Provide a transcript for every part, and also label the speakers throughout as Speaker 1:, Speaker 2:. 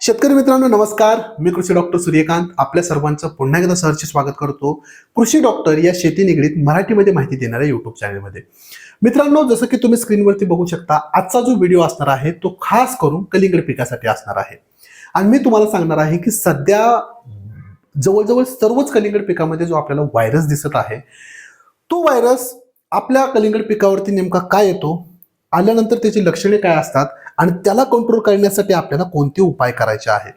Speaker 1: शेतकरी मित्रांनो नमस्कार. मी कृषी डॉक्टर सूर्यकांत. आपल्या सर्वांचं पुन्हा एकदा सहर्ष स्वागत करतो. कृषी डॉक्टर या शेती निगडीत मराठीमध्ये माहिती देणाऱ्या युट्यूब चॅनलमध्ये मित्रांनो जसं की तुम्ही स्क्रीनवरती बघू शकता आजचा जो व्हिडिओ असणार आहे तो खास करून कलिंगड पिकासाठी असणार आहे. आणि मी तुम्हाला सांगणार आहे की सध्या जवळजवळ सर्वच कलिंगड पिकामध्ये जो आपल्याला व्हायरस दिसत आहे तो व्हायरस आपल्या कलिंगड पिकावरती नेमका काय येतो? आल्यानंतर त्याची लक्षणे काय असतात? आणि त्याला कंट्रोल करण्यासाठी आपल्याला कोणते उपाय करायचे आहेत?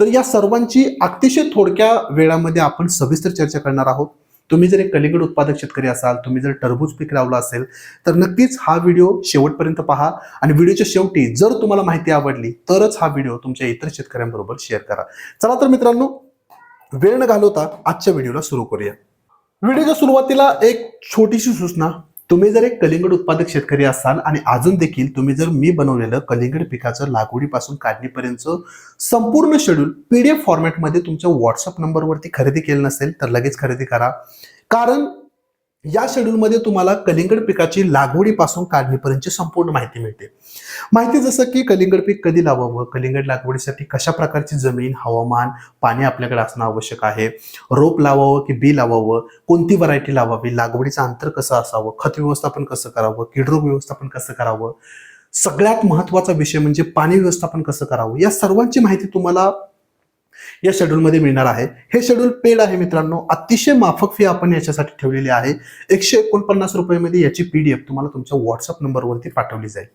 Speaker 1: तर या सर्वांची अतिशय थोडक्या वेळामध्ये आपण सविस्तर चर्चा करणार आहोत. तुम्ही जर एक कलिंगड उत्पादक शेतकरी असाल तुम्ही जर टरबूज पीक लावलं असेल तर नक्कीच हा व्हिडिओ शेवटपर्यंत पहा. आणि व्हिडिओच्या शेवटी जर तुम्हाला माहिती आवडली तरच हा व्हिडिओ तुमच्या इतर शेतकऱ्यांबरोबर शेअर करा. चला तर मित्रांनो वेळ न घालवता आजच्या व्हिडिओला सुरू करूया. व्हिडिओच्या सुरुवातीला एक छोटीशी सूचना. तुम्ही जर एक कलिंगड उत्पादक शेतकरी असाल आणि अजून देखील तुम्ही जर मी बनवलेलं कलिंगड पिकाचं लागवडीपासून काढणीपर्यंत संपूर्ण शेड्यूल पीडीएफ फॉर्मॅटमध्ये तुमच्या व्हॉट्सअप नंबरवरती खरेदी केलं नसेल तर लगेच खरेदी करा. कारण या शेड्यूलमध्ये तुम्हाला कलिंगड पिकाची लागवडीपासून काढणीपर्यंतची संपूर्ण माहिती मिळते. माहिती जसं की कलिंगड पीक कधी लावावं? कलिंगड लागवडीसाठी कशा प्रकारची जमीन हवामान पाणी आपल्याकडे असणं आवश्यक आहे? रोप लावावं की बी लावावं? कोणती व्हरायटी लावावी? लागवडीचं अंतर कसं असावं? खत व्यवस्थापन कसं करावं? किडरोग व्यवस्थापन कसं करावं? सगळ्यात महत्त्वाचा विषय म्हणजे पाणी व्यवस्थापन कसं करावं? या सर्वांची माहिती तुम्हाला या शेड्यूलमध्ये मिळणार आहे. हे शेड्यूल पेड आहे मित्रांनो. अतिशय माफक फी आपण याच्यासाठी ठेवलेली आहे. एकशे एकोणपन्नास रुपयामध्ये याची पीडीएफ तुम्हाला तुमच्या व्हॉट्सअप नंबरवरती पाठवली जाईल.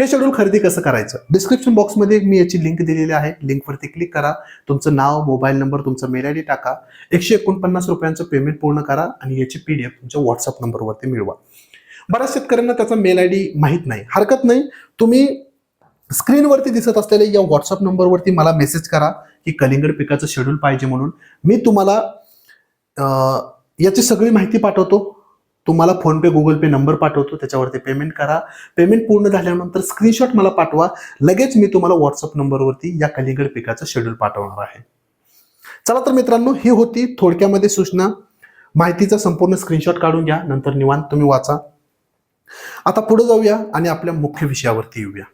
Speaker 1: हे शेड्यूल खरेदी कसं करायचं? डिस्क्रिप्शन बॉक्समध्ये मी याची लिंक दिलेली आहे. लिंकवरती क्लिक करा. तुमचं नाव मोबाईल नंबर तुमचा मेल आय डी टाका. एकशे एकोणपन्नास रुपयांचं पेमेंट पूर्ण करा आणि याची पीडीएफ तुमच्या व्हॉट्सअप नंबरवरती मिळवा. बऱ्याच शेतकऱ्यांना त्याचा मेल आय डी माहीत नाही. हरकत नाही. तुम्ही स्क्रीनवरती दिसत असलेल्या या व्हॉट्सअप नंबरवरती मला मेसेज करा की कलिंगड पिकाचं शेड्यूल पाहिजे म्हणून. मी तुम्हाला याची सगळी माहिती पाठवतो. तुम्हाला फोनपे गुगल पे नंबर पाठवतो. त्याच्यावरती पेमेंट करा. पेमेंट पूर्ण झाल्यानंतर स्क्रीनशॉट मला पाठवा. लगेच मी तुम्हाला व्हॉट्सअप नंबरवरती या कलिंगड पिकाचं शेड्यूल पाठवणार आहे. चला तर मित्रांनो ही होती थोडक्यामध्ये सूचना. माहितीचा संपूर्ण स्क्रीनशॉट काढून घ्या. नंतर निवांत तुम्ही वाचा. आता पुढे जाऊया आणि आपल्या मुख्य विषयावरती येऊया.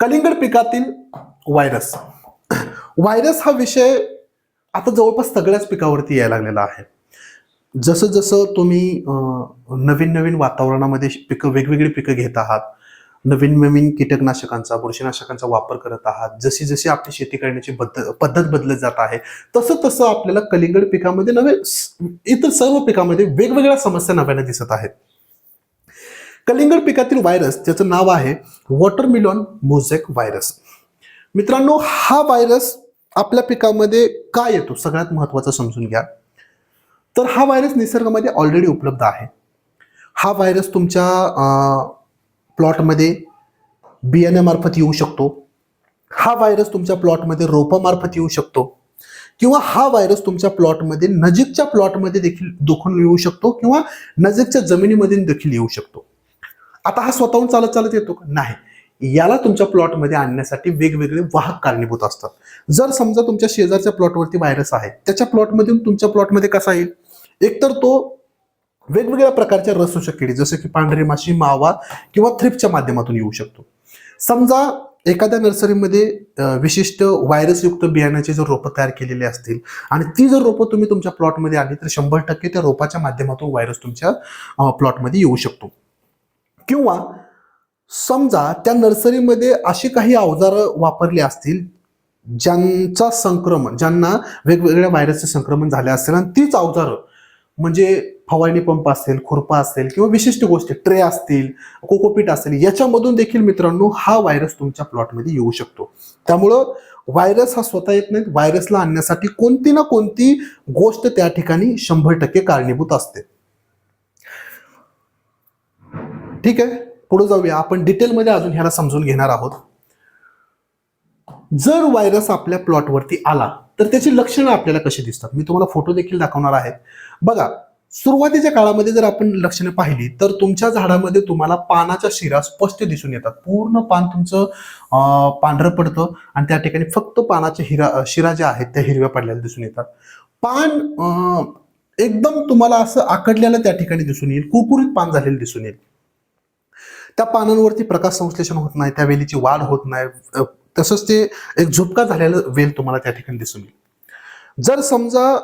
Speaker 1: कलिंगड पिकातील व्हायरस व्हायरस हा विषय आता जवळपास सगळ्याच पिकावरती यायला लागलेला आहे. जसं जसं तुम्ही नवीन नवीन वातावरणामध्ये पिकं वेगवेगळी पिकं घेत आहात नवीन नवीन कीटकनाशकांचा बुरशीनाशकांचा वापर करत आहात जशी जशी आपली शेती करण्याची पद्धत पद्धत बदलत जात आहे तसं तसं आपल्याला कलिंगड पिकामध्ये नवे इतर सर्व पिकामध्ये वेगवेगळ्या समस्या नव्याने दिसत आहेत. कलिंगड पिकातील व्हायरस त्याचं नाव आहे वॉटरमिलॉन मोझेक व्हायरस मित्रांनो हा व्हायरस आपल्या पिकामध्ये का येतो? सगळ्यात महत्वाचं समजून घ्या. तर हा व्हायरस निसर्गामध्ये ऑलरेडी उपलब्ध आहे. हा व्हायरस तुमच्या प्लॉटमध्ये बियाण्यामार्फत येऊ शकतो. हा व्हायरस तुमच्या प्लॉटमध्ये रोपामार्फत येऊ शकतो. किंवा हा व्हायरस तुमच्या प्लॉटमध्ये नजीकच्या प्लॉटमध्ये देखील दुखून येऊ शकतो किंवा नजीकच्या जमिनीमध्ये देखील येऊ शकतो. आता हा स्वतःहून चालत चालत येतो का? नाही. याला तुमच्या प्लॉटमध्ये आणण्यासाठी वेगवेगळे वाहक कारणीभूत असतात. जर समजा तुमच्या शेजारच्या प्लॉटवरती व्हायरस आहे त्याच्या प्लॉटमधून तुमच्या प्लॉटमध्ये कसा येईल? एकतर तो वेगवेगळ्या प्रकारच्या होऊ किडी जसं की पांढरी माशी मावा किंवा थ्रिपच्या माध्यमातून येऊ शकतो. समजा एखाद्या नर्सरीमध्ये विशिष्ट व्हायरसयुक्त बियाण्याचे जर रोपं तयार केलेले असतील आणि ती जर रोपं तुम्ही तुमच्या प्लॉटमध्ये आली तर शंभर टक्के त्या रोपाच्या माध्यमातून व्हायरस तुमच्या प्लॉटमध्ये येऊ शकतो. किंवा समजा त्या नर्सरीमध्ये अशी काही अवजारं वापरली असतील ज्यांचा संक्रमण ज्यांना वेगवेगळ्या व्हायरसचे संक्रमण झाले असेल आणि तीच अवजारं म्हणजे फवारणी पंप असेल खुरपा असेल किंवा विशिष्ट गोष्टी ट्रे असतील कोकोपीट असेल याच्यामधून देखील मित्रांनो हा व्हायरस तुमच्या प्लॉटमध्ये येऊ शकतो. त्यामुळं व्हायरस हा स्वतः येत नाही व्हायरसला आणण्यासाठी कोणती ना कोणती गोष्ट त्या ठिकाणी शंभर टक्के कारणीभूत असते. ठीक आहे? पुढे जाऊया. आपण डिटेलमध्ये अजून ह्याला समजून घेणार आहोत. जर व्हायरस आपल्या प्लॉटवरती आला तर त्याची लक्षणं आपल्याला कशी दिसतात? मी तुम्हाला फोटो देखील दाखवणार आहे बघा सुरुवातीच्या काळामध्ये जर आपण लक्षणं पाहिली तर तुमच्या झाडामध्ये तुम्हाला पानाच्या शिरा स्पष्ट दिसून येतात. पूर्ण पान तुमचं पांढरं पडतं आणि त्या ठिकाणी फक्त पानाच्या हिरा शिरा ज्या आहेत त्या हिरव्या पडलेल्या दिसून येतात. पान एकदम तुम्हाला असं आकडलेलं त्या ठिकाणी दिसून येईल. कुरकुरीत पान झालेलं दिसून येईल. त्या पानांवरती प्रकाश संश्लेषण होत नाही त्या वेलीची वाढ होत नाही. तसंच ते एक झुपका झालेलं वेल तुम्हाला त्या ठिकाणी दिसून येईल. जर समजा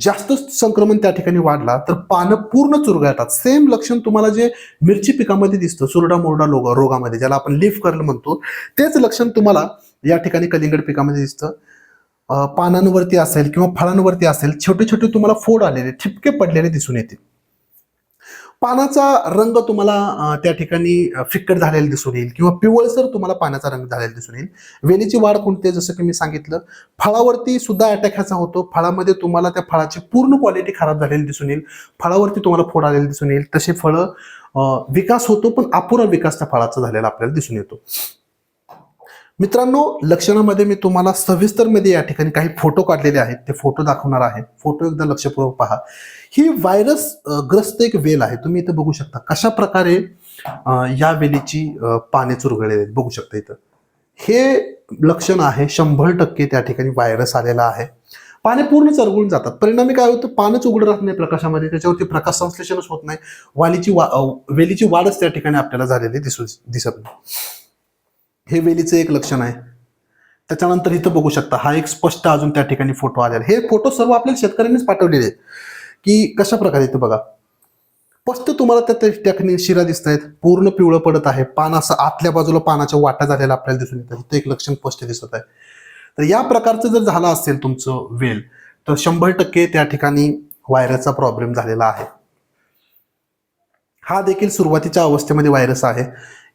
Speaker 1: जास्त संक्रमण त्या ठिकाणी वाढला तर पानं पूर्ण चुरगाळतात. सेम लक्षण तुम्हाला जे मिरची पिकामध्ये दिसतं सुरडा मोरडा लोग रोगामध्ये ज्याला आपण लीफ कर्ल म्हणतो तेच लक्षण तुम्हाला या ठिकाणी कलिंगड पिकामध्ये दिसतं. पानांवरती असेल किंवा फळांवरती असेल छोटे छोटे तुम्हाला फोड आलेले ठिपके पडलेले दिसून येतील. पानाचा रंग तुम्हाला त्या ठिकाणी फिक्कट झालेला दिसून येईल किंवा पिवळसर तुम्हाला पानाचा रंग झालेला दिसून येईल. वेलीची वाढ कोणती जसं की मी सांगितलं फळावरती सुद्धा अटॅक ह्याचा होतो. फळामध्ये तुम्हाला त्या फळाची पूर्ण क्वालिटी खराब झालेली दिसून येईल. फळावरती तुम्हाला फोड आलेले दिसून येईल. तसे फळं विकास होतो पण अपुरा विकास त्या फळाचा झालेला आपल्याला दिसून येतो. मित्रांनो लक्षणामध्ये मी तुम्हाला सविस्तरमध्ये या ठिकाणी काही फोटो काढलेले आहेत. ते फोटो दाखवणार आहे. फोटो एकदा लक्षपूर्वक पहा. ही व्हायरस ग्रस्त एक वेल आहे. तुम्ही इथं बघू शकता. कशा प्रकारे या वेलीची पाने चुरगळलेली आहेत. बघू शकता इथं. हे लक्षण आहे. शंभर टक्के त्या ठिकाणी व्हायरस आलेला आहे. पाने पूर्ण चरगळून जातात. परिणामी काय होतं? पानच उघड राहत नाही प्रकाशामध्ये. त्याच्यावरती प्रकाश संश्लेषणच होत नाही. वालीची वा वेलीची वाढच त्या ठिकाणी आपल्याला झालेली दिसू दिसत नाही. हे वेलीचं एक लक्षण आहे. त्याच्यानंतर इथं बघू शकता हा एक स्पष्ट अजून त्या ठिकाणी फोटो आलेला हे फोटो सर्व आपल्याला शेतकऱ्यांनीच पाठवलेले आहेत. की कशा प्रकारे इथं बघा. स्पष्ट तुम्हाला त्या त्या ठिकाणी शिरा दिसत आहेत पूर्ण पिवळं पडत आहे. पान असं आतल्या बाजूला पानाच्या वाटा झालेला आपल्याला दिसून येतात इथं एक लक्षण स्पष्ट दिसत आहे. तर या प्रकारचं जर झालं असेल तुमचं वेल तर शंभर टक्के त्या ठिकाणी व्हायरसचा प्रॉब्लेम झालेला आहे. हा देखील सुरुवातीच्या अवस्थेमध्ये व्हायरस आहे.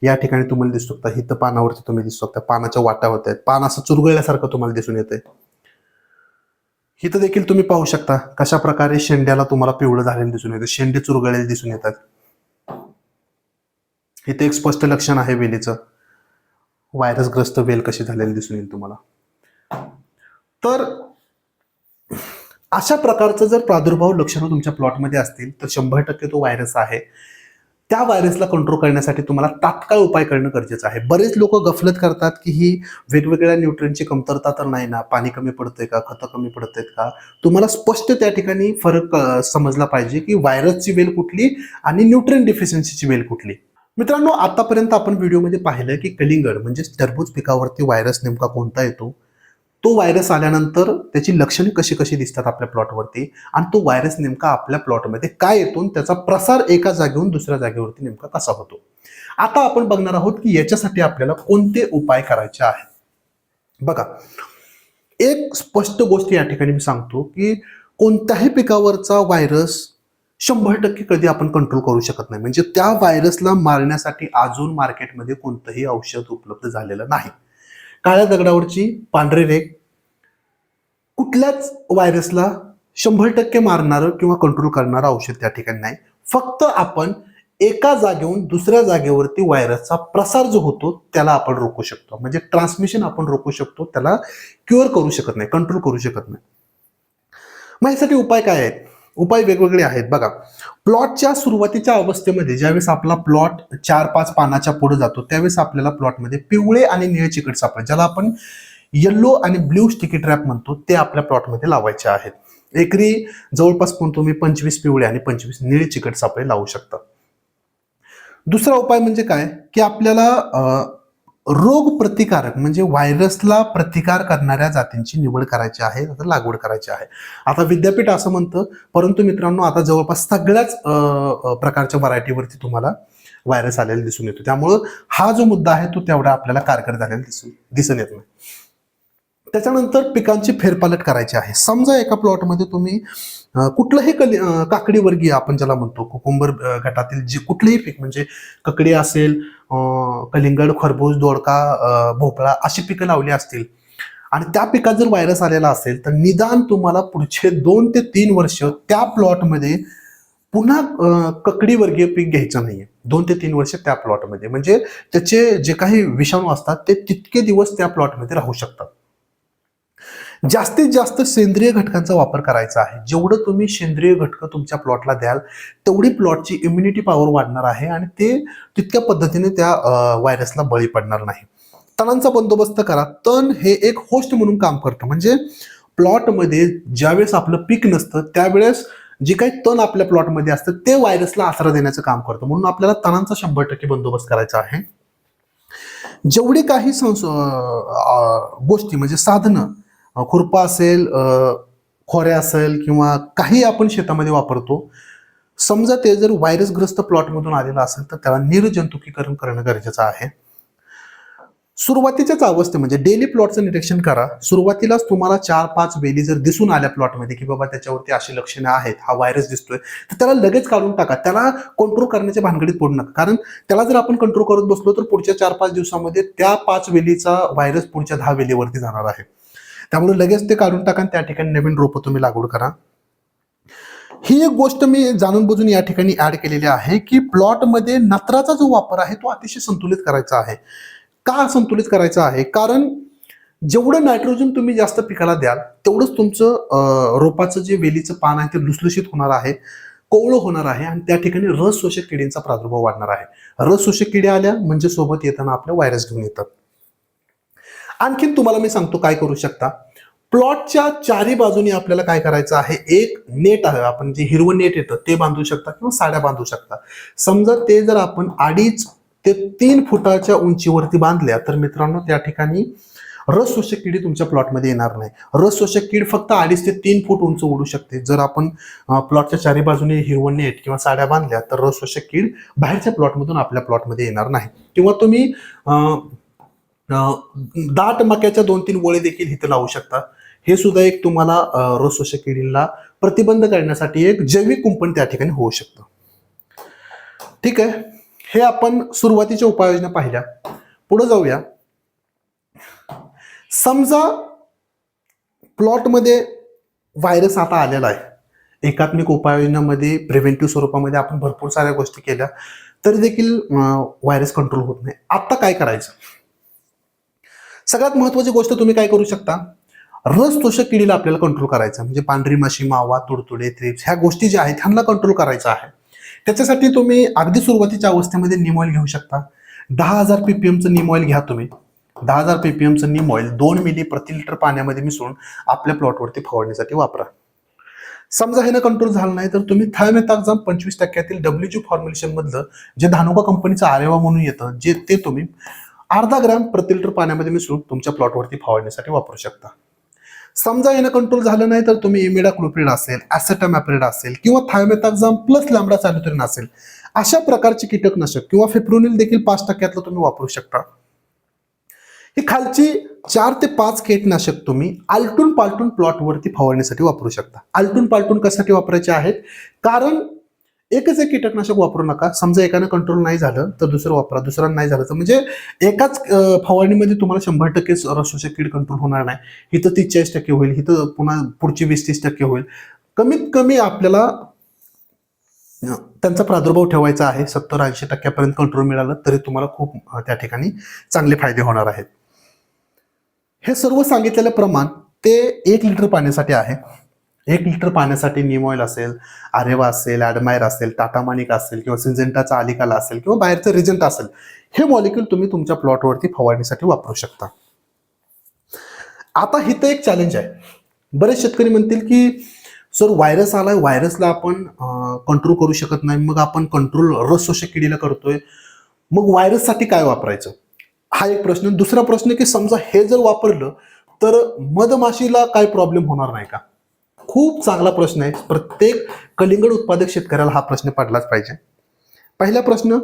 Speaker 1: या ठिकाणी तुम्हाला दिसू शकता हिथं पानावरती तुम्ही दिसू शकता. पानाच्या वाटा होत आहेत. पान असं चुरगळल्यासारखं तुम्हाला दिसून येते हिथं देखील तुम्ही पाहू शकता कशा प्रकारे शेंड्याला तुम्हाला पिवळं झालेलं दिसून येतं. शेंडे चुरगळलेले दिसून येतात. इथे एक स्पष्ट लक्षण आहे वेलीचं. व्हायरसग्रस्त वेल कशी झालेली दिसून येईल तुम्हाला. तर अशा प्रकारचं जर प्रादुर्भाव लक्षणं तुमच्या प्लॉटमध्ये असतील तर शंभर टक्के तो व्हायरस आहे. त्या व्हायरसला कंट्रोल करण्यासाठी तुम्हाला तात्काळ उपाय करणं गरजेचं आहे. बरेच लोक गफलत करतात की ही वेगवेगळ्या न्यूट्रियनची कमतरता तर नाही ना? पाणी कमी पडतंय का? खतं कमी पडत आहेत का? तुम्हाला स्पष्ट त्या ठिकाणी फरक समजला पाहिजे की व्हायरसची वेल कुठली आणि न्यूट्रियन डिफिशियन्सीची वेल कुठली. मित्रांनो आतापर्यंत आपण व्हिडिओमध्ये पाहिलं की कलिंगड म्हणजे टरबूज पिकावरती व्हायरस नेमका कोणता येतो? तो व्हायरस आल्यानंतर त्याची लक्षणे कशी कशी दिसतात आपल्या प्लॉटवरती आणि तो व्हायरस नेमका आपल्या प्लॉटमध्ये काय येतो आणि त्याचा प्रसार एका जागेहून दुसऱ्या जागेवरती नेमका कसा होतो? आता आपण बघणार आहोत की याच्यासाठी आपल्याला कोणते उपाय करायचे आहेत? बघा एक स्पष्ट गोष्ट या ठिकाणी मी सांगतो की कोणत्याही पिकावरचा व्हायरस शंभर टक्के कधी आपण कंट्रोल करू शकत नाही. म्हणजे त्या व्हायरसला मारण्यासाठी अजून मार्केटमध्ये कोणतंही औषध उपलब्ध झालेलं नाही. काळ्या दगडावरची पांढरे रेख. कुठल्याच व्हायरसला शंभर टक्के मारणारं किंवा कंट्रोल करणारं औषध त्या ठिकाणी नाही. फक्त आपण एका जागेहून दुसऱ्या जागेवरती व्हायरसचा प्रसार जो होतो त्याला आपण रोखू शकतो. म्हणजे ट्रान्समिशन आपण रोखू शकतो त्याला क्युअर करू शकत नाही कंट्रोल करू शकत नाही. मग यासाठी उपाय काय आहेत? उपाय वेगवेगळे आहेत. बघा प्लॉटच्या सुरुवातीच्या अवस्थेमध्ये ज्यावेळेस आपला प्लॉट चार पाच पानाच्या पुढे जातो त्यावेळेस आपल्याला प्लॉटमध्ये पिवळे आणि निळे चिकट सापडे ज्याला आपण येल्लो आणि ब्ल्यू स्टिकी ट्रॅप म्हणतो ते आपल्या प्लॉटमध्ये लावायचे आहेत. एकरी जवळपास पण तुम्ही पंचवीस पिवळे आणि पंचवीस निळे चिकट सापळे लावू शकता. दुसरा उपाय म्हणजे काय? की आपल्याला रोग प्रतिकारक म्हणजे व्हायरसला प्रतिकार करणाऱ्या जातींची निवड करायची आहे आता लागवड करायची आहे. आता विद्यापीठ असं म्हणतं परंतु मित्रांनो आता जवळपास सगळ्याच प्रकारच्या व्हरायटीवरती तुम्हाला व्हायरस आलेला दिसून येतो. त्यामुळं हा जो मुद्दा आहे तो तेवढा आपल्याला कारगर झालेला दिसून दिसून येत नाही. त्याच्यानंतर पिकांची फेरपालट करायची आहे. समजा एका प्लॉटमध्ये तुम्ही कुठलंही कली काकडीवर्गीय काकडी वर्गीय आपण ज्याला म्हणतो कुकुंबर गटातील जे कुठलेही पीक म्हणजे ककडी असेल कलिंगड खरबूज दोडका भोपळा अशी पिकं लावली असतील आणि त्या पिकात जर व्हायरस आलेला असेल तर निदान तुम्हाला पुढचे दोन ते तीन वर्ष त्या प्लॉटमध्ये पुन्हा अं, ककडी वर्गीय पीक घ्यायचं नाहीये. दोन ते तीन वर्ष त्या प्लॉटमध्ये. म्हणजे त्याचे जे काही विषाणू असतात ते तितके दिवस त्या प्लॉटमध्ये राहू शकतात. जास्तीत जास्त सेंद्रिय घटकांचा वापर करायचा आहे. जेवढं तुम्ही सेंद्रिय घटकं तुमच्या प्लॉटला द्याल तेवढी प्लॉटची इम्युनिटी पॉवर वाढणार आहे आणि ते तितक्या पद्धतीने त्या व्हायरसला बळी पडणार नाही. तणांचा बंदोबस्त करा. तण हे एक होस्ट म्हणून काम करतं. म्हणजे प्लॉटमध्ये ज्यावेळेस आपलं पीक नसतं त्यावेळेस जे काही तण आपल्या प्लॉटमध्ये असतं ते व्हायरसला आसरा देण्याचं काम करतं. म्हणून आपल्याला तणांचा शंभर टक्के बंदोबस्त करायचा आहे. जेवढी काही संस गोष्टी म्हणजे साधनं खुरपा असेल खोऱ्या असेल किंवा काही आपण शेतामध्ये वापरतो समजा ते जर व्हायरसग्रस्त प्लॉटमधून आलेलं असेल तर त्याला निर्जंतुकीकरण करणं गरजेचं आहे. सुरुवातीच्याच अवस्थे म्हणजे डेली प्लॉटचं निरीक्षण करा. सुरुवातीलाच तुम्हाला चार पाच वेली जर दिसून आल्या प्लॉटमध्ये की बाबा त्याच्यावरती अशी लक्षणं आहेत हा व्हायरस दिसतोय तर त्याला लगेच काढून टाका. त्याला कंट्रोल करण्याच्या भानगडीत पडू नका. कारण त्याला जर आपण कंट्रोल करत बसलो तर पुढच्या चार पाच दिवसामध्ये त्या पाच वेलीचा व्हायरस पुढच्या दहा वेलीवरती जाणार आहे. त्यामुळे लगेच ते काढून टाका आणि त्या ठिकाणी नवीन रोपं तुम्ही लागवड करा. ही एक गोष्ट मी जाणून बुजून या ठिकाणी ऍड केलेली आहे की प्लॉटमध्ये नत्राचा जो वापर आहे तो अतिशय संतुलित करायचा आहे. का संतुलित करायचा आहे? कारण जेवढं नायट्रोजन तुम्ही जास्त पिकाला द्याल तेवढंच तुमचं रोपाचं जे वेलीचं पान आहे ते लुसलुशीत होणार आहे कोवळं होणार आहे आणि त्या ठिकाणी रस शोषक किडींचा प्रादुर्भाव वाढणार आहे. रस शोषक किडे आल्या म्हणजे सोबत येताना आपल्या व्हायरस घेऊन येतात. आणखीन तुम्हाला मी सांगतो काय करू शकता. प्लॉटच्या चारी बाजूनी आपल्याला काय करायचं आहे? एक नेट आहे. आपण जे हिरवं नेट येतं ते बांधू शकता किंवा साड्या बांधू शकता. समजा ते जर आपण अडीच ते तीन फुटाच्या उंचीवरती बांधल्या तर मित्रांनो त्या ठिकाणी रस शोषक किडी तुमच्या प्लॉटमध्ये येणार नाही. रस शोषक कीड फक्त अडीच ते तीन फूट उंच उडू शकते. जर आपण प्लॉटच्या चारी बाजूने हिरवण नेट किंवा साड्या बांधल्या तर रस शोषक कीड बाहेरच्या प्लॉटमधून आपल्या प्लॉटमध्ये येणार नाही. किंवा तुम्ही अं, दाट मक्याच्या दोन तीन वळे देखील इथे लावू शकता. हे सुद्धा एक तुम्हाला रोज रस किडीला प्रतिबंध करण्यासाठी एक जैविक कुंपण त्या ठिकाणी होऊ शकतं. ठीक आहे? हे आपण सुरुवातीच्या उपाययोजना पाहिल्या. पुढे जाऊया. समजा प्लॉटमध्ये व्हायरस आता आलेला आहे. एकात्मिक उपाययोजनामध्ये प्रिव्हेंटिव्ह स्वरूपामध्ये आपण भरपूर साऱ्या गोष्टी केल्या. तरी देखील व्हायरस कंट्रोल होत नाही. आता काय करायचं? सगळ्यात महत्वाची गोष्ट तुम्ही काय करू शकता? रस तोषक किडीला आपल्याला कंट्रोल करायचं म्हणजे पांढरी माशी मावा तुडतुडे थ्रिप्स ह्या गोष्टी ज्या आहेत ह्यांना कंट्रोल करायचं आहे. त्याच्यासाठी तुम्ही अगदी सुरुवातीच्या अवस्थेमध्ये निम ऑइल घेऊ शकता. दहा हजार पीपीएमचं निम ऑइल घ्या तुम्ही. दहा हजार पीपीएमचं निम ऑइल दोन मिली प्रति लिटर पाण्यामध्ये मिसळून आपल्या प्लॉटवरती फवारणीसाठी वापरा. समजा हे कंट्रोल झालं नाही तर तुम्ही थायमेथाक्झाम पंचवीस टक्क्यातील डब्ल्यू जी फॉर्म्युलेशन मधलं जे धानुका कंपनीचं आरेवा म्हणून येतं जे ते तुम्ही अर्धा ग्रॅम प्रति लिटर पाण्यामध्ये मिसळून तुमच्या प्लॉटवरती फवारण्यासाठी वापरू शकता. समजा यानं कंट्रोल झालं नाही तर तुम्ही इमिडा क्लोप्रिड असेल ॲसेटामॅप्रिड असेल किंवा थायमेथाक्झाम प्लस लॅम्बडा सॅल्युटरिन असेल अशा प्रकारचे कीटकनाशक किंवा फेप्रोनिल देखील पाच टक्क्यातलं तुम्ही वापरू शकता. ही खालची चार ते पाच कीटनाशक तुम्ही आलटून पालटून प्लॉटवरती फवारण्यासाठी वापरू शकता. आलटून पालटून कशासाठी वापरायचे आहेत? कारण एकच एक कीटकनाशक वापरू नका. समजा एकानं कंट्रोल नाही झालं तर दुसरं वापरा. दुसरं नाही झालं तर म्हणजे एकाच फवारणीमध्ये तुम्हाला शंभर टक्के रसोच्या कीड कंट्रोल होणार नाही. इथं तीस चाळीस टक्के होईल इथं पुन्हा पुढची वीस तीस टक्के होईल. कमीत कमी आपल्याला त्यांचा प्रादुर्भाव ठेवायचा आहे. सत्तर ऐंशी टक्क्यापर्यंत कंट्रोल मिळालं तरी तुम्हाला खूप त्या ठिकाणी चांगले फायदे होणार आहेत. हे सर्व सांगितलेलं प्रमाण ते एक लिटर पाण्यासाठी आहे. एक लिटर पाण्यासाठी निम ऑइल असेल आरेवा असेल ॲडमायर असेल टाटा मानिक असेल किंवा सिंजेंटाचा आलिकाला असेल किंवा बाहेरचं रिजंट असेल हे मॉलिक्यूल तुम्ही तुमच्या प्लॉटवरती फवारणीसाठी वापरू शकता. आता हिथं एक चॅलेंज आहे. बरेच शेतकरी म्हणतील की सर व्हायरस आलाय व्हायरसला आपण कंट्रोल करू शकत नाही. मग आपण कंट्रोल रस शोषक किडीला करतोय. मग व्हायरससाठी काय वापरायचं? हा एक प्रश्न. दुसरा प्रश्न की समजा हे जर वापरलं तर मधमाशीला काय प्रॉब्लेम होणार नाही का? खूप चांगला प्रश्न आहे. प्रत्येक कलिंगड उत्पादक शेतकऱ्याला हा प्रश्न पडलाच पाहिजे. पहिला प्रश्न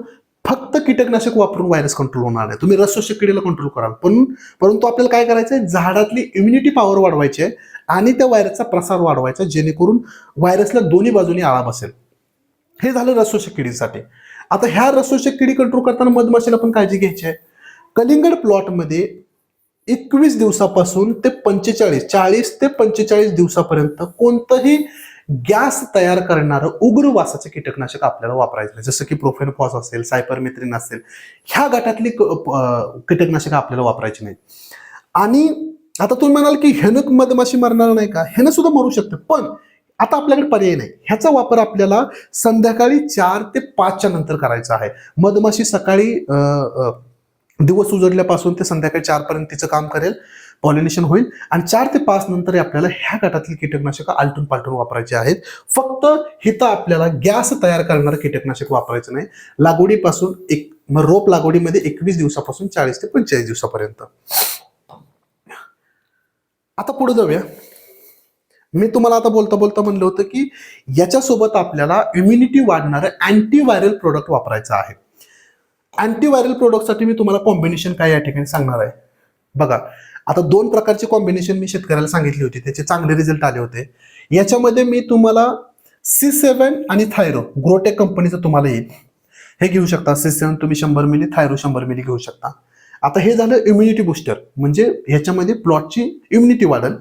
Speaker 1: फक्त कीटकनाशक वापरून व्हायरस कंट्रोल होणार नाही तुम्ही रसोषक किडीला कंट्रोल कराल. पण परंतु आपल्याला काय करायचं आहे झाडातली इम्युनिटी पॉवर वाढवायची आहे आणि त्या व्हायरसचा प्रसार वाढवायचा जेणेकरून व्हायरसला दोन्ही बाजूनी आळा बसेल. हे झालं रसोषक किडीसाठी आता ह्या रसोषक किडी कंट्रोल करताना मधमाशीला पण काळजी घ्यायची आहे. कलिंगड प्लॉटमध्ये एकवीस दिवसापासून ते पंचेचाळीस चाळीस ते पंचेचाळीस दिवसापर्यंत कोणतंही गॅस तयार करणारं उग्र वासाचं कीटकनाशक आपल्याला वापरायचं नाही. जसं की प्रोफेनफॉस असेल सायपरमेथ्रिन असेल ह्या गटातली क- कीटकनाशकं आपल्याला वापरायची नाही आणि आता तुम्ही म्हणाल की ह्यानं मधमाशी मरणार नाही का? ह्यानं सुद्धा मरू शकतं पण आता आपल्याकडे पर्याय नाही. ह्याचा वापर आपल्याला संध्याकाळी चार ते पाचच्या नंतर करायचा आहे. मधमाशी सकाळी अं, दिवस उजडल्यापासून ते संध्याकाळी चारपर्यंत तिचं काम करेल पॉलिनेशन होईल आणि चार ते पाच नंतर आपल्याला ह्या गटातील कीटकनाशकं आलटून पालटून वापरायची आहेत. फक्त हिथं आपल्याला गॅस तयार करणारं कीटकनाशक वापरायचं नाही. लागवडीपासून एक मग रोप लागवडीमध्ये एकवीस दिवसापासून चाळीस ते पंचेचाळीस दिवसापर्यंत. आता पुढे जाऊया. मी तुम्हाला आता बोलता बोलता म्हणलं होतं की याच्यासोबत आपल्याला इम्युनिटी वाढणारं अँटीव्हायरल प्रोडक्ट वापरायचं आहे. अँटीव्हायरल प्रोडक्टसाठी मी तुम्हाला कॉम्बिनेशन काय या ठिकाणी सांगणार आहे. बघा आता दोन प्रकारचे कॉम्बिनेशन मी शेतकऱ्याला सांगितली होती त्याचे चांगले रिझल्ट आले होते. याच्यामध्ये मी तुम्हाला सी सेवन आणि थायरो ग्रोटेक कंपनीचं तुम्हाला येईल हे घेऊ शकता. सी सेवन तुम्ही शंभर मिली थायरो शंभर मिली घेऊ शकता. आता हे झालं इम्युनिटी बुस्टर म्हणजे ह्याच्यामध्ये प्लॉटची इम्युनिटी वाढेल.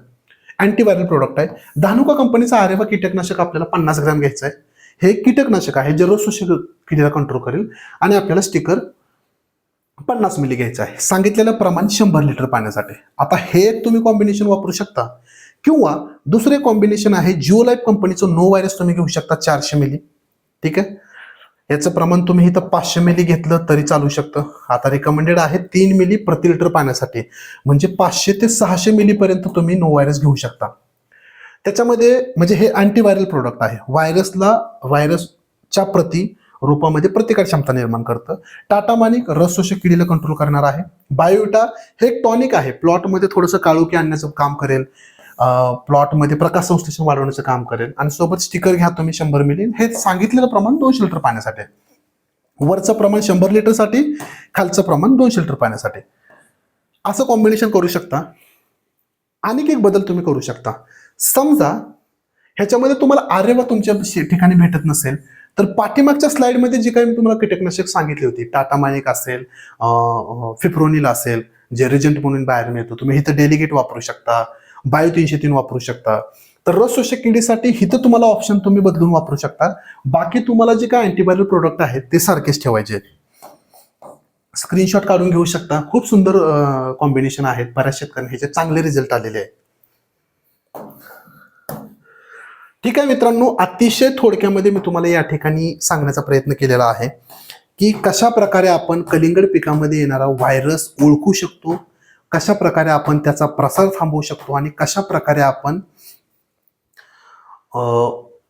Speaker 1: अँटीव्हायरल प्रोडक्ट आहे. धानुका कंपनीचा आरेवा कीटकनाशक आपल्याला पन्नास ग्रॅम घ्यायचं आहे हे कीटकनाशक आहे जे रोज कंट्रोल करेल. आणि आपल्याला स्टिकर पन्नास मिली घ्यायचं आहे. सांगितलेलं प्रमाण शंभर लिटर पाण्यासाठी. आता हे एक तुम्ही कॉम्बिनेशन वापरू शकता. किंवा दुसरे कॉम्बिनेशन आहे जिओ लाईफ कंपनीचं नो व्हायरस तुम्ही घेऊ शकता चारशे मिली ठीक आहे? याचं प्रमाण तुम्ही इथं पाचशे मिली घेतलं तरी चालू शकतं. आता रिकमेंडेड आहे तीन मिली प्रति लिटर पाण्यासाठी. म्हणजे पाचशे ते सहाशे मिलीपर्यंत तुम्ही नो व्हायरस घेऊ शकता. त्याच्यामध्ये म्हणजे हे अँटीव्हायरल प्रोडक्ट आहे. व्हायरसला व्हायरसच्या प्रती रूपामध्ये प्रतिकार क्षमता निर्माण करतं. टाटा मानिक रस शोषक किडीला कंट्रोल करणार आहे. बायोविटा हे एक टॉनिक आहे. प्लॉटमध्ये थोडंसं काळोखी आणण्याचं काम करेल. प्लॉटमध्ये प्रकाश संश्लेषण वाढवण्याचं काम करेल. आणि सोबत स्टिकर घ्या तुम्ही शंभर मिली हे सांगितलेलं प्रमाण दोनशे लिटर पाण्यासाठी वरचं प्रमाण शंभर लिटरसाठी खालचं प्रमाण दोनशे लिटर पाण्यासाठी असं कॉम्बिनेशन करू शकता. आणखी एक बदल तुम्ही करू शकता. समजा ह्याच्यामध्ये तुम्हाला आर्यवा तुमच्या ठिकाणी भेटत नसेल. तर पाठीमागच्या स्लाइडमध्ये जी काही मी तुम्हाला कीटकनाशक सांगितली होती टाटा मानिक असेल फिप्रोनिल असेल जे रिजंट म्हणून बाहेर मिळतो तुम्ही इथं डेलिगेट वापरू शकता बायो तीनशे तीन वापरू शकता. तर रस शोषक किडीसाठी इथं तुम्हाला ऑप्शन तुम्ही बदलून वापरू शकता. बाकी तुम्हाला जे काय अँटीबायोटिक प्रोडक्ट आहेत ते सारखेच ठेवायचे. स्क्रीनशॉट काढून घेऊ शकता. खूप सुंदर कॉम्बिनेशन आहेत. बऱ्याच शेतकऱ्यांना ह्याचे चांगले रिझल्ट आलेले आहेत. ठीक आहे मित्रांनो अतिशय थोडक्यामध्ये मी तुम्हाला या ठिकाणी सांगण्याचा प्रयत्न केलेला आहे की कशा प्रकारे आपण कलिंगड पिकामध्ये येणारा व्हायरस ओळखू शकतो कशा प्रकारे आपण त्याचा प्रसार थांबवू शकतो आणि कशा प्रकारे आपण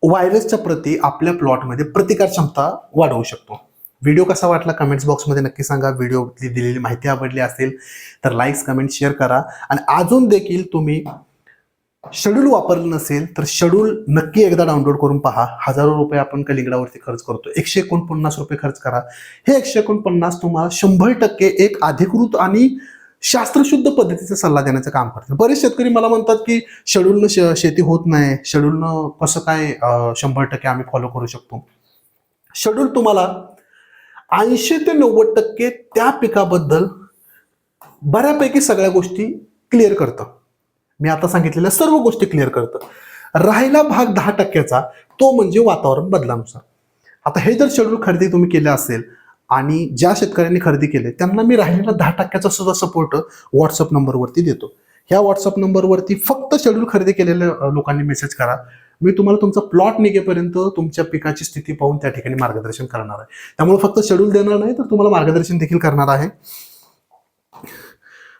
Speaker 1: व्हायरसच्या प्रती आपल्या प्लॉटमध्ये प्रतिकार क्षमता वाढवू शकतो. व्हिडिओ कसा वाटला कमेंट्स बॉक्समध्ये नक्की सांगा. व्हिडिओ दिलेली माहिती आवडली असेल तर लाईक्स कमेंट शेअर करा. आणि अजून देखील तुम्ही शेड्यूल वापरलं नसेल तर शेड्यूल नक्की एकदा डाउनलोड करून पहा. हजारो रुपये आपण कलिंगडावरती खर्च करतो. एकशे एकोणपन्नास रुपये खर्च करा. हे एकशे एकोणपन्नास तुम्हाला शंभर टक्के एक अधिकृत आणि शास्त्रशुद्ध पद्धतीचा सल्ला देण्याचं काम करतात. बरेच शेतकरी मला म्हणतात की शेड्यूलनं श शेती होत नाही. शेड्यूलनं कसं काय शंभर टक्के आम्ही फॉलो करू शकतो? शेड्यूल तुम्हाला ऐंशी ते नव्वद टक्के त्या पिकाबद्दल बऱ्यापैकी सगळ्या गोष्टी क्लिअर करतं. मी आता सांगितलेल्या सर्व गोष्टी क्लिअर करतं. राहिला भाग दहा टक्क्याचा तो म्हणजे वातावरण बदलानुसार. आता हे जर शेड्यूल खरेदी तुम्ही केलं असेल आणि ज्या शेतकऱ्यांनी खरेदी केले त्यांना मी राहिलेला दहा टक्क्याचा सुद्धा सपोर्ट व्हॉट्सअप नंबरवरती देतो. ह्या व्हॉट्सअप नंबरवरती फक्त शेड्यूल खरेदी केलेल्या लोकांनी मेसेज करा. मी तुम्हाला तुमचा प्लॉट निघेपर्यंत तुमच्या पिकाची स्थिती पाहून त्या ठिकाणी मार्गदर्शन करणार आहे. त्यामुळे फक्त शेड्यूल देणार नाही तर तुम्हाला मार्गदर्शन देखील करणार आहे.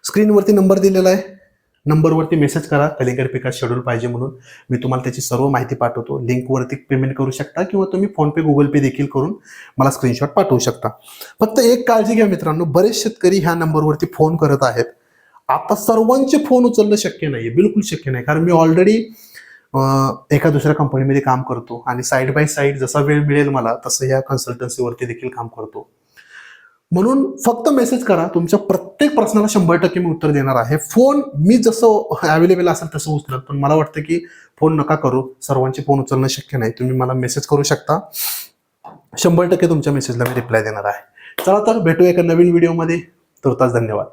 Speaker 1: स्क्रीनवरती नंबर दिलेला आहे. नंबरवरती मेसेज करा. कलिंगड पिकात शेड्यूल पाहिजे म्हणून. मी तुम्हाला त्याची सर्व माहिती पाठवतो. लिंकवरती पेमेंट करू शकता किंवा तुम्ही फोनपे गुगल पे देखील करून मला स्क्रीनशॉट पाठवू शकता. फक्त एक काळजी घ्या मित्रांनो. बरेच शेतकरी ह्या नंबरवरती फोन करत आहेत. आता सर्वांचे फोन उचलणं शक्य नाही बिलकुल शक्य नाही. कारण मी ऑलरेडी एका दुसऱ्या कंपनीमध्ये काम करतो. आणि साईड बाय साईड जसा वेळ मिळेल मला तसं ह्या कन्सल्टन्सीवरती देखील काम करतो. म्हणून फक्त मेसेज करा. तुमच्या प्रत्येक प्रश्नाला शंभर टक्के मी उत्तर देणार आहे. फोन मी जसं अवेलेबल असेल तसं उचलत. पण मला वाटतं की फोन नका करू. सर्वांचे फोन उचलणं शक्य नाही. तुम्ही मला मेसेज करू शकता. शंभर टक्के तुमच्या मेसेजला मी रिप्लाय देणार आहे. चला तर भेटूया एका नवीन व्हिडिओमध्ये तुर्तास धन्यवाद.